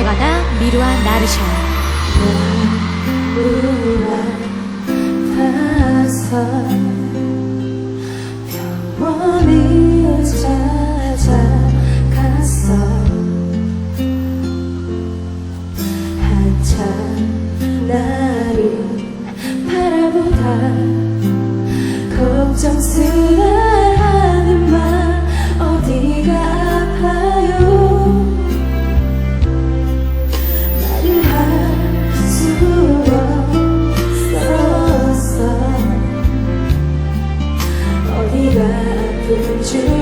산에 가다 미루와 나르샤. 찾아갔어 한참 네가 아픈 줄